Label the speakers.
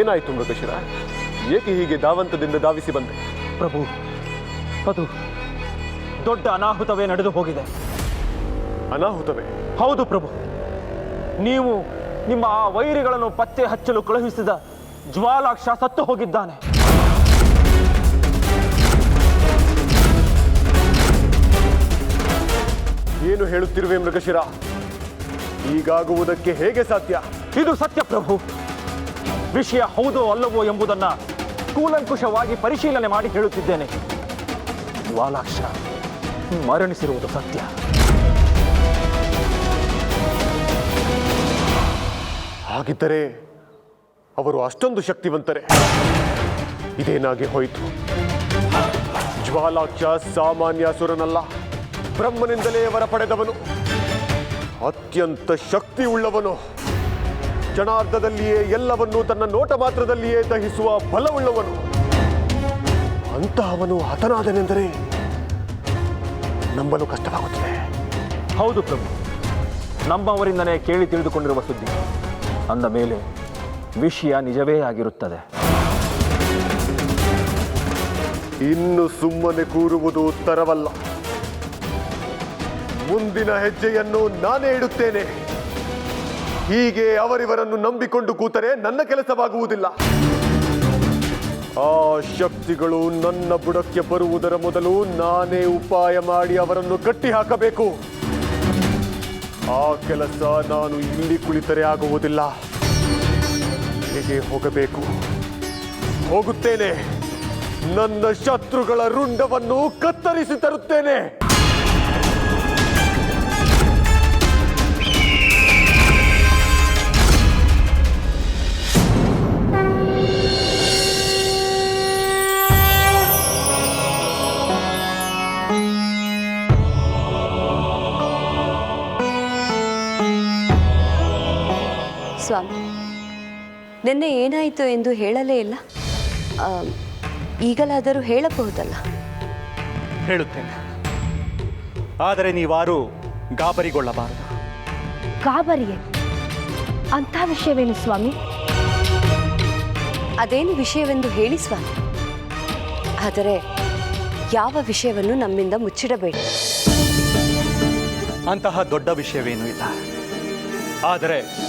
Speaker 1: ಏನಾಯ್ತು ಮೃಗಶಿರ? ಏಕೆ ಹೀಗೆ ಧಾವಂತದಿಂದ ಧಾವಿಸಿ ಬಂದೆ?
Speaker 2: ಪ್ರಭು ಅದು ದೊಡ್ಡ ಅನಾಹುತವೇ ನಡೆದು ಹೋಗಿದೆ.
Speaker 1: ಅನಾಹುತವೇ?
Speaker 2: ಹೌದು ಪ್ರಭು. ನೀವು ನಿಮ್ಮ ಆ ವೈರಿಗಳನ್ನು ಪತ್ತೆ ಹಚ್ಚಲು ಕಳುಹಿಸಿದ ಜ್ವಾಲಾಕ್ಷ ಸತ್ತು ಹೋಗಿದ್ದಾನೆ.
Speaker 1: ಏನು ಹೇಳುತ್ತಿರುವೆ ಮೃಗಶಿರ? ಈಗಾಗುವುದಕ್ಕೆ ಹೇಗೆ ಸಾಧ್ಯ?
Speaker 2: ಇದು ಸತ್ಯ ಪ್ರಭು. ವಿಷಯ ಹೌದೋ ಅಲ್ಲವೋ ಎಂಬುದನ್ನ ಕೂಲಂಕುಷವಾಗಿ ಪರಿಶೀಲನೆ ಮಾಡಿ ಹೇಳುತ್ತಿದ್ದೇನೆ ಜ್ವಾಲಾಕ್ಷ ಮರಣಿಸಿರುವುದು ಸತ್ಯ.
Speaker 1: ಹಾಗಿದ್ದರೆ ಅವರು ಅಷ್ಟೊಂದು ಶಕ್ತಿವಂತರೆ. ಇದೇನಾಗಿ ಹೋಯಿತು? ಜ್ವಾಲಾಕ್ಷ ಸಾಮಾನ್ಯ ಸುರನಲ್ಲ ಬ್ರಹ್ಮನಿಂದಲೇ ವರ ಪಡೆದವನು. ಅತ್ಯಂತ ಶಕ್ತಿ ಉಳ್ಳವನು ಜನಾರ್ಧದಲ್ಲಿಯೇ ಎಲ್ಲವನ್ನೂ ತನ್ನ ನೋಟ ಮಾತ್ರದಲ್ಲಿಯೇ ದಹಿಸುವ ಬಲವುಳ್ಳವನು. ಅಂತಹವನು ಹತನಾದನೆಂದರೆ ನಂಬಲು ಕಷ್ಟವಾಗುತ್ತದೆ.
Speaker 2: ಹೌದು ಪ್ರಭು. ನಮ್ಮವರಿಂದನೇ ಕೇಳಿ ತಿಳಿದುಕೊಂಡಿರುವ ಸುದ್ದಿ. ಅಂದ ಮೇಲೆ ವಿಷಯ ನಿಜವೇ ಆಗಿರುತ್ತದೆ.
Speaker 1: ಇನ್ನು ಸುಮ್ಮನೆ ಕೂರುವುದು ಉತ್ತರವಲ್ಲ. ಮುಂದಿನ ಹೆಜ್ಜೆಯನ್ನು ನಾನೇ ಇಡುತ್ತೇನೆ. ಹೀಗೆ ಅವರಿವರನ್ನು ನಂಬಿಕೊಂಡು ಕೂತರೆ ನನ್ನ ಕೆಲಸವಾಗುವುದಿಲ್ಲ. ಆ ಶಕ್ತಿಗಳು ನನ್ನ ಬುಡಕ್ಕೆ ಬರುವುದರ ಮೊದಲು ನಾನೇ ಉಪಾಯ ಮಾಡಿ ಅವರನ್ನು ಕಟ್ಟಿ ಹಾಕಬೇಕು. ಆ ಕೆಲಸ ನಾನು ಇಲ್ಲಿ ಕುಳಿತರೆ ಆಗುವುದಿಲ್ಲ. ಹೇಗೆ ಹೋಗಬೇಕು. ಹೋಗುತ್ತೇನೆ. ನನ್ನ ಶತ್ರುಗಳ ರುಂಡವನ್ನು ಕತ್ತರಿಸಿ ತರುತ್ತೇನೆ.
Speaker 3: ಸ್ವಾಮಿ. ನಿನ್ನೆ ಏನಾಯಿತು ಎಂದು ಹೇಳಲೇ ಇಲ್ಲ. ಆ, ಈಗಲಾದರೂ ಹೇಳಬಹುದಲ್ಲ?
Speaker 4: ಹೇಳುತ್ತೇನೆ. ಆದರೆ ನೀವಾರು ಗಾಬರಿಗೊಳ್ಳಬಾರದು.
Speaker 5: ಗಾಬರಿಯೇ? ಅಂಥ ವಿಷಯವೇನು ಸ್ವಾಮಿ?
Speaker 3: ಅದೇನು ವಿಷಯವೆಂದು ಹೇಳಿ ಸ್ವಾಮಿ. ಆದರೆ ಯಾವ ವಿಷಯವನ್ನು ನಮ್ಮಿಂದ ಮುಚ್ಚಿಡಬೇಡಿ.
Speaker 4: ಅಂತಹ ದೊಡ್ಡ ವಿಷಯವೇನೂ ಇಲ್ಲ. ಆದರೆ